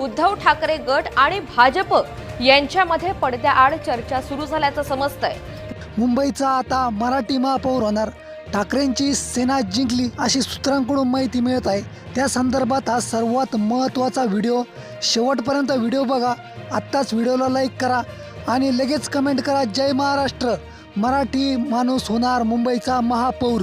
उद्धव ठाकरे गट आणि भाजप यांच्यामध्ये पडद्याआड चर्चा सुरू झाल्याचं समजतंय. मुंबईचा आता मराठी महापौर होणार. ठाकरेंची सेना जिंकली अशी सूत्रांकडून माहिती मिळत आहे. त्या संदर्भात हा सर्वात महत्त्वाचा व्हिडिओ. शेवटपर्यंत व्हिडिओ बघा. आत्ताच व्हिडिओला लाईक करा आणि लगेच कमेंट करा. जय महाराष्ट्र. मराठी माणूस होणार मुंबईचा महापौर.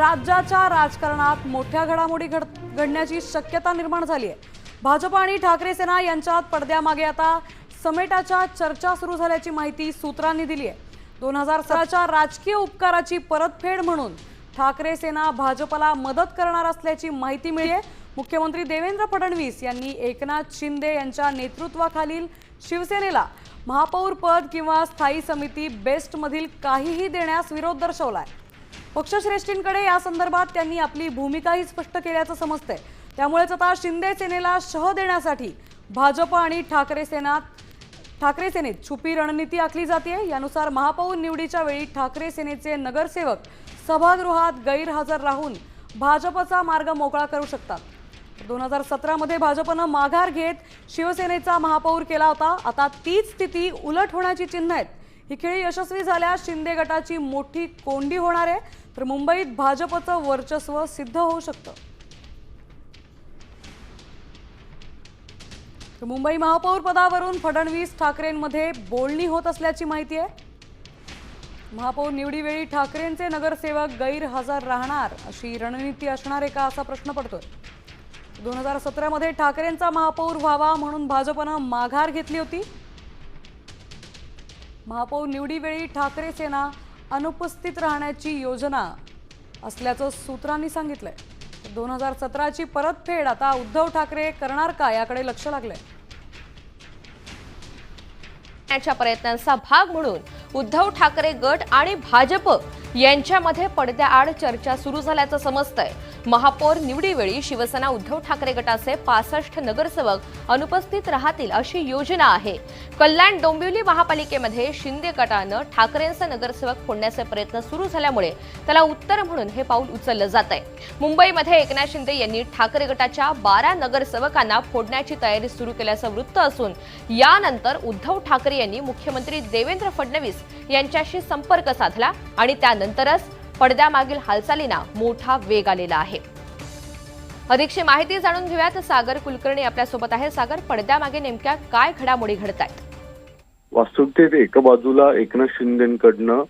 राज्याच्या राजकारणात मोठ्या घडामोडी घड घडण्याची शक्यता निर्माण झाली आहे. भाजप आणि ठाकरे सेना यांच्यात पडद्यामागे आता समेटाच्या चर्चा सुरू झाल्याची माहिती सूत्रांनी दिली आहे. दोन हजार सतराच्या राजकीय उपकाराची परतफेड म्हणून ठाकरे सेना भाजपला मदत करणार असल्याची माहिती मिळते. मुख्यमंत्री देवेंद्र फडणवीस यांनी एकनाथ शिंदे यांच्या नेतृत्वाखालील शिवसेनेला महापौर पद किंवा स्थायी समिती बेस्टमधील काहीही देण्यास विरोध दर्शवलाय. पक्षश्रेष्ठींकडे या संदर्भात त्यांनी आपली भूमिकाही स्पष्ट केल्याचं समजतंय. त्यामुळेच आता शिंदे सेनेला शह देण्यासाठी भाजप आणि ठाकरे सेनात ठाकरे सेनेत छुपी रणनीती आखली जाते यानुसार महापौर निवडीच्या वेळी ठाकरे सेनेचे नगरसेवक सभागृहात गैरहजर राहून भाजपचा मार्ग मोकळा करू शकतात. दोन हजार सतरामध्ये भाजपनं माघार घेत शिवसेनेचा महापौर केला होता. आता तीच स्थिती उलट होण्याची चिन्ह आहेत. ही खेळी यशस्वी झाल्यास शिंदे गटाची मोठी कोंडी होणार आहे. तर मुंबईत भाजपचं वर्चस्व सिद्ध होऊ शकतं. तर मुंबई महापौर पदावरून फडणवीस ठाकरेंमध्ये बोलणी होत असल्याची माहिती आहे. महापौर निवडीवेळी ठाकरेंचे नगरसेवक गैरहजर राहणार अशी रणनीती असणार आहे का असा प्रश्न पडतोय. दोन हजार सतरामध्ये ठाकरेंचा महापौर व्हावा म्हणून भाजपनं माघार घेतली होती. महापौर निवडीवेळी ठाकरे सेना अनुपस्थित राहण्याची योजना असल्याचं सूत्रांनी सांगितलंय. दोन हजार सतराची परतफेड आता उद्धव ठाकरे करणार का याकडे लक्ष लागलंय. प्रयत्नांचा भाग म्हणून उद्धव ठाकरे गट आणि भाजप यांच्यामध्ये पडद्याआड चर्चा सुरू झाल्याचं समजतंय. महापौर निवडीवेळी शिवसेना उद्धव ठाकरे गटाचे पासष्ट नगरसेवक अनुपस्थित राहतील अशी योजना आहे. कल्याण डोंबिवली महापालिकेमध्ये शिंदे गटानं ठाकरेंचे नगरसेवक फोडण्याचे प्रयत्न सुरू झाल्यामुळे त्याला उत्तर म्हणून हे पाऊल उचललं जात आहे मुंबईमध्ये एकनाथ शिंदे यांनी ठाकरे गटाच्या बारा नगरसेवकांना फोडण्याची तयारी सुरू केल्याचं वृत्त असून यानंतर उद्धव ठाकरे यांनी मुख्यमंत्री देवेंद्र फडणवीस यांच्याशी संपर्क साधला आणि त्यानंतरच पडद्यामागील हालचालींना मोठा वेग आलेला आहे. अधिकची माहिती जाणून घेऊयात. सागर कुलकर्णी आपल्यासोबत आहे. सागर पडद्यामागे नेमक्या काय घडामोडी घडत आहेत वास्तविकतेत एका बाजूला एकनाथ शिंदेकडनं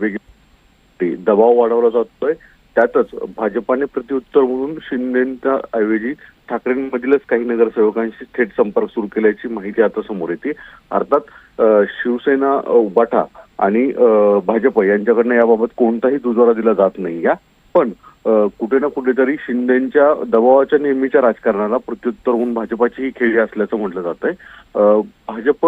वेगळी दबाव वाढवला जातोय. त्यातच भाजपाने प्रत्युत्तर म्हणून शिंदेच्या ऐवजी ठाकरेंमधीलच काही नगरसेवकांशी थेट संपर्क सुरू केल्याची माहिती आता समोर येते. अर्थात शिवसेना उबाठा आणि भाजप यांच्याकडनं याबाबत कोणताही दुजोरा दिला जात नाही. या पण कुठे ना कुठेतरी शिंदेच्या दबावाच्या नेहमीच्या राजकारणाला प्रत्युत्तर म्हणून भाजपाची ही खेळी असल्याचं म्हटलं जात आहे भाजप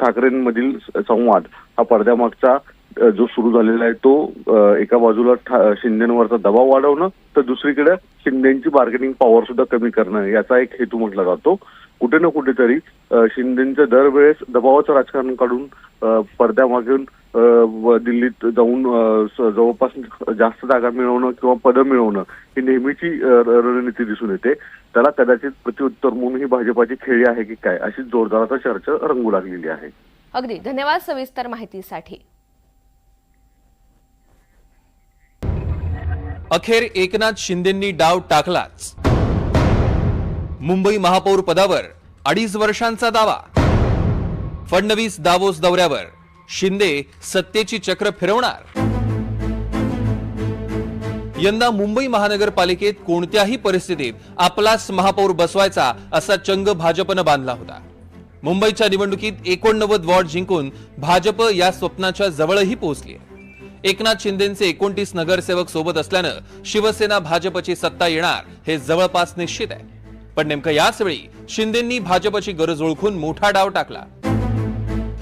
ठाकरेंमधील संवाद हा पडद्यामागचा जो सुरू झालेला आहे तो एका बाजूला ठा- शिंदेवरचा दबाव वाढवणं तर दुसरीकडे शिंदेची बार्गेनिंग पॉवर सुद्धा कमी करणं याचा एक हेतू म्हटला जातो. कुठे ना कुठेतरी अ, शिंदेचं दरवेळेस दबावाचं राजकारण काढून पडद्यामागून दिल्लीत जाऊन जवळपास जास्त जागा मिळवणं किंवा पदं मिळवणं ही नेहमीची रणनीती दिसून येते. त्याला कदाचित प्रत्युत्तर म्हणून ही भाजपाची खेळी आहे की काय अशी जोरदाराचा चर्चा रंगू लागलेली आहे. अगदी. धन्यवाद सविस्तर माहितीसाठी. अखेर एकनाथ शिंदेंनी डाव टाकलाच. मुंबई महापौर पदावर अडीच वर्षांचा दावा. फडणवीस दावोस दौऱ्यावर शिंदे सत्तेची चक्र फिरवणार. यंदा मुंबई महानगरपालिकेत कोणत्याही परिस्थितीत आपलाच महापौर बसवायचा असा चंग भाजपनं बांधला होता. मुंबईच्या निवडणुकीत एकोणनव्वद वॉर्ड जिंकून भाजप या स्वप्नाच्या जवळही पोहोचली एकनाथ शिंदेचे एकोणतीस नगरसेवक सोबत असल्यानं शिवसेना भाजपची सत्ता येणार हे जवळपास निश्चित आहे. पण नेमकं याच वेळी शिंदेंनी भाजपची गरज ओळखून मोठा डाव टाकला.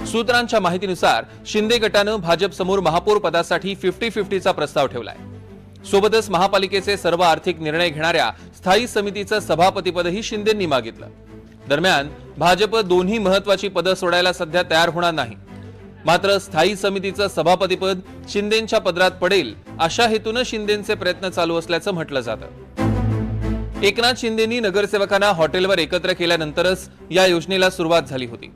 सूत्रांच्या माहितीनुसार शिंदे गटानं भाजप समोर महापौर पदासाठी फिफ्टी फिफ्टीचा प्रस्ताव ठेवलाय. सोबतच महापालिकेचे सर्व आर्थिक निर्णय घेणाऱ्या स्थायी समितीचं सभापतीपदही शिंदेंनी मागितलं. दरम्यान भाजप दोन्ही महत्वाची पदं सोडायला सध्या तयार होणार नाही. मात्र स्थायी समितीचं सभापतीपद शिंदेच्या पदरात पडेल अशा हेतूनं शिंदेंचे प्रयत्न चालू असल्याचं म्हटलं जातं. एकनाथ शिंदेनी नगरसेवकांना हॉटेलवर एकत्र केल्यानंतरच या योजनेला सुरुवात झाली होती.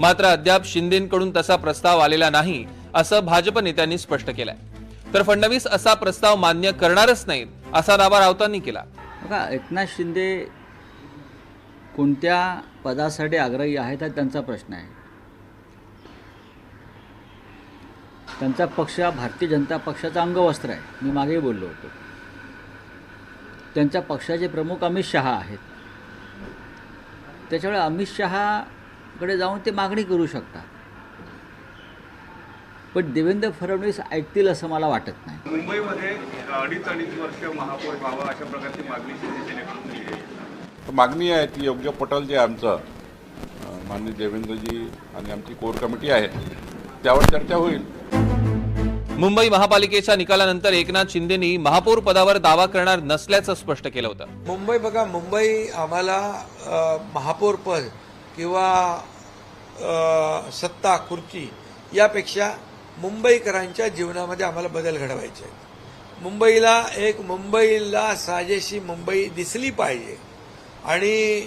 मात्र अद्याप शिंदेकडून तसा प्रस्ताव आलेला नाही असं भाजप नेत्यांनी स्पष्ट केलंय. तर फडणवीस असा प्रस्ताव मान्य करणारच नाहीत असा दावा राऊतांनी केला. बघा एकनाथ शिंदे कोणत्या पदासाठी आग्रही आहेत हा त्यांचा प्रश्न आहे. त्यांचा पक्ष हा भारतीय जनता पक्षाचा अंगवस्त्र आहे. मी मागेही बोललो होतो. त्यांच्या पक्षाचे प्रमुख अमित शहा आहेत. त्याच्यामुळे अमित शहाकडे जाऊन ते मागणी करू शकतात. पण देवेंद्र फडणवीस ऐकतील असं मला वाटत नाही. मुंबईमध्ये अडीच अडीच वर्ष महापौर व्हावं अशा प्रकारची मागणी शिवसेनेकडून मागणी आहे ती योग्य पटल जे आमचं माननीय देवेंद्रजी आणि आमची कोर कमिटी आहे त्यावर चर्चा होईल. मुंबई महापालिकेच्या निकालानंतर एकनाथ शिंदेनी महापौर पदावर दावा करणार नसल्याचं स्पष्ट केलं होतं. मुंबई बघा मुंबई आम्हाला महापौर महापौरपद किंवा सत्ता खुर्ची यापेक्षा मुंबईकरांच्या जीवनामध्ये आम्हाला बदल घडवायचे आहेत. मुंबईला एक मुंबईला साजेशी मुंबई दिसली पाहिजे. आणि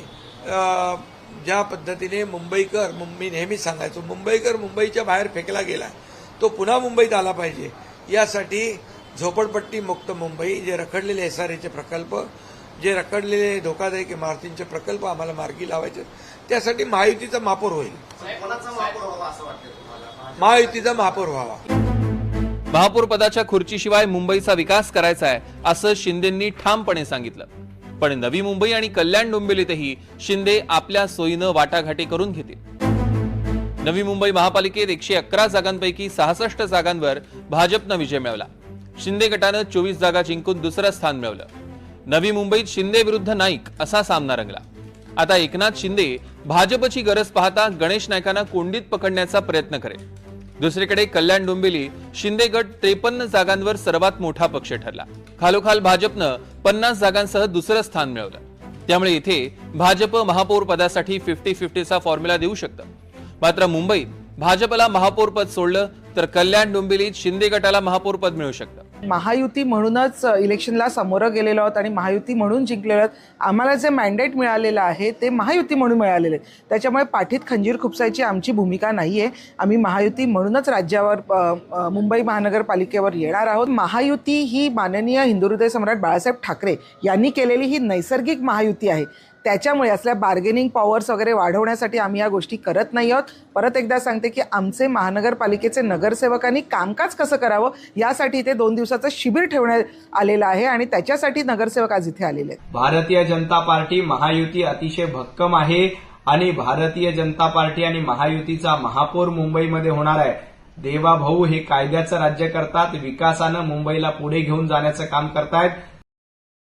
ज्या पद्धतीने मुंबईकर मुंबई मी नेहमीच सांगायचो मुंबईकर मुंबईच्या बाहेर फेकला गेला तो पुन्हा मुंबईत आला पाहिजे. यासाठी झोपडपट्टी मुक्त मुंबई जे रखडलेले एस आर एचे प्रकल्प जे रखडलेले धोकादायक इमारतींचे प्रकल्प आम्हाला मार्गी लावायचे त्यासाठी महायुतीचा महापौर होईल. महायुतीचा महापौर व्हावा. महापौर पदाच्या खुर्चीशिवाय मुंबईचा विकास करायचा आहे असं शिंदेंनी ठामपणे सांगितलं. पण नवी मुंबई आणि कल्याण डोंबिवलीतही शिंदे आपल्या सोयीनं वाटाघाटी करून घेतील. नवी मुंबई महापालिकेत एकशे अकरा जागांपैकी सहासष्ट जागांवर भाजपनं विजय मिळवला. शिंदे गटानं चोवीस जागा जिंकून दुसरं स्थान मिळवलं. नवी मुंबईत शिंदे विरुद्ध नाईक असा सामना रंगला. आता एकनाथ शिंदे भाजपची गरज पाहता गणेश नायकांना कोंडीत पकडण्याचा प्रयत्न करेल दुसरीकडे कल्याण डोंबिवली शिंदे गट त्रेपन्न जागांवर सर्वात मोठा पक्ष ठरला. खालोखाल भाजपनं पन्नास जागांसह दुसरं स्थान मिळवलं. त्यामुळे इथे भाजप महापौर पदासाठी फिफ्टी फिफ्टीचा फॉर्म्युला देऊ शकतं. मात्र मुंबईत भाजपला महापौरपद सोडलं तर कल्याण डोंबिवलीत शिंदे गटाला महापौरपद मिळू शकतं. महायुती म्हणूनच इलेक्शनला समोरं गेलेलो आहोत आणि महायुती म्हणून जिंकलेलो आहोत. आम्हाला जे मॅन्डेट मिळालेलं आहे ते महायुती म्हणून मिळालेलं आहे. त्याच्यामुळे पाठीत खंजीर खुपसायची आमची भूमिका नाही आहे आम्ही महायुती म्हणूनच राज्यावर मुंबई महानगरपालिकेवर येणार आहोत. महायुती ही माननीय हिंदू हृदय सम्राट बाळासाहेब ठाकरे यांनी केलेली ही नैसर्गिक महायुती आहे. त्याच्यामुळे असल्या बार्गेनिंग पॉवर्स वगैरे वाढवण्यासाठी आम्ही या गोष्टी करत नाही आहोत. परत एकदा सांगते की आमचे महानगरपालिकेचे नगरसेवकांनी कामकाज कसं करावं यासाठी ते दोन दिवस दिवसाचं शिबिर ठेवण्यात आलेलं आहे आणि त्याच्यासाठी नगरसेवक आज इथे आलेले आहेत. भारतीय जनता पार्टी महायुती अतिशय भक्कम आहे आणि भारतीय जनता पार्टी आणि महायुतीचा महापौर मुंबईमध्ये होणार आहे. देवाभाऊ हे कायद्याचं राज्य करतात विकासानं मुंबईला पुढे घेऊन जाण्याचं काम करतायत.